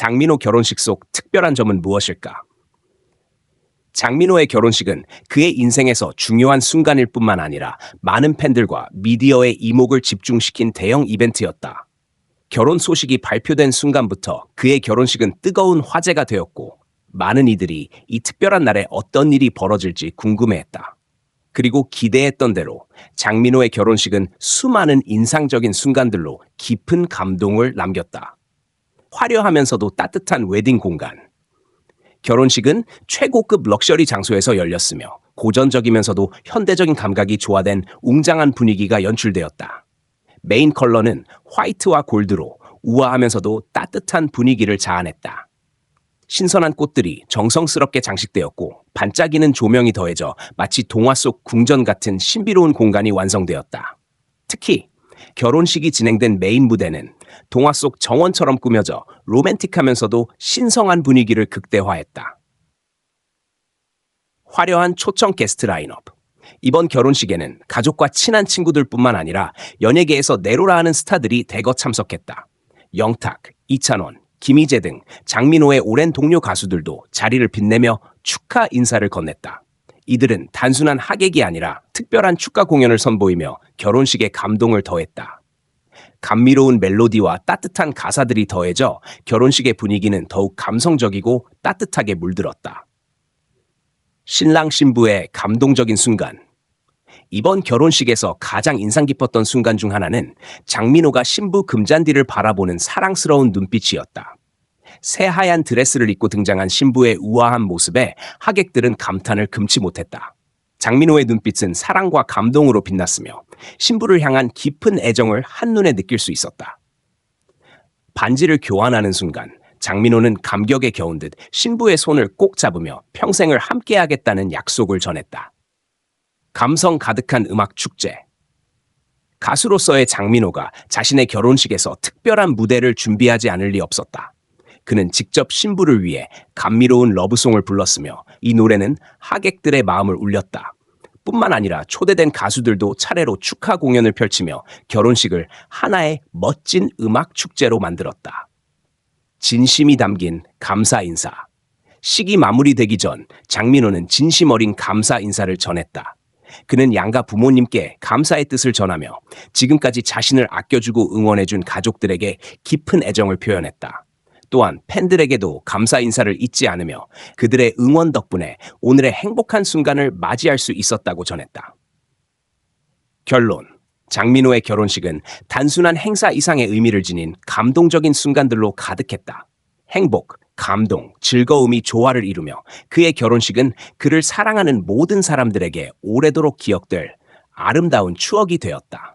장민호 결혼식 속 특별한 점은 무엇일까? 장민호의 결혼식은 그의 인생에서 중요한 순간일 뿐만 아니라 많은 팬들과 미디어의 이목을 집중시킨 대형 이벤트였다. 결혼 소식이 발표된 순간부터 그의 결혼식은 뜨거운 화제가 되었고 많은 이들이 이 특별한 날에 어떤 일이 벌어질지 궁금해했다. 그리고 기대했던 대로 장민호의 결혼식은 수많은 인상적인 순간들로 깊은 감동을 남겼다. 화려하면서도 따뜻한 웨딩 공간. 결혼식은 최고급 럭셔리 장소에서 열렸으며 고전적이면서도 현대적인 감각이 조화된 웅장한 분위기가 연출되었다. 메인 컬러는 화이트와 골드로 우아하면서도 따뜻한 분위기를 자아냈다. 신선한 꽃들이 정성스럽게 장식되었고 반짝이는 조명이 더해져 마치 동화 속 궁전 같은 신비로운 공간이 완성되었다. 특히 결혼식이 진행된 메인 무대는 동화 속 정원처럼 꾸며져 로맨틱하면서도 신성한 분위기를 극대화했다. 화려한 초청 게스트 라인업. 이번 결혼식에는 가족과 친한 친구들뿐만 아니라 연예계에서 내로라 하는 스타들이 대거 참석했다. 영탁, 이찬원, 김희재 등 장민호의 오랜 동료 가수들도 자리를 빛내며 축하 인사를 건넸다. 이들은 단순한 하객이 아니라 특별한 축가 공연을 선보이며 결혼식에 감동을 더했다. 감미로운 멜로디와 따뜻한 가사들이 더해져 결혼식의 분위기는 더욱 감성적이고 따뜻하게 물들었다. 신랑 신부의 감동적인 순간. 이번 결혼식에서 가장 인상 깊었던 순간 중 하나는 장민호가 신부 금잔디를 바라보는 사랑스러운 눈빛이었다. 새하얀 드레스를 입고 등장한 신부의 우아한 모습에 하객들은 감탄을 금치 못했다. 장민호의 눈빛은 사랑과 감동으로 빛났으며 신부를 향한 깊은 애정을 한눈에 느낄 수 있었다. 반지를 교환하는 순간 장민호는 감격에 겨운 듯 신부의 손을 꼭 잡으며 평생을 함께하겠다는 약속을 전했다. 감성 가득한 음악 축제. 가수로서의 장민호가 자신의 결혼식에서 특별한 무대를 준비하지 않을 리 없었다. 그는 직접 신부를 위해 감미로운 러브송을 불렀으며 이 노래는 하객들의 마음을 울렸다. 뿐만 아니라 초대된 가수들도 차례로 축하 공연을 펼치며 결혼식을 하나의 멋진 음악 축제로 만들었다. 진심이 담긴 감사 인사. 식이 마무리되기 전 장민호는 진심 어린 감사 인사를 전했다. 그는 양가 부모님께 감사의 뜻을 전하며 지금까지 자신을 아껴주고 응원해준 가족들에게 깊은 애정을 표현했다. 또한 팬들에게도 감사 인사를 잊지 않으며 그들의 응원 덕분에 오늘의 행복한 순간을 맞이할 수 있었다고 전했다. 결론. 장민호의 결혼식은 단순한 행사 이상의 의미를 지닌 감동적인 순간들로 가득했다. 행복, 감동, 즐거움이 조화를 이루며 그의 결혼식은 그를 사랑하는 모든 사람들에게 오래도록 기억될 아름다운 추억이 되었다.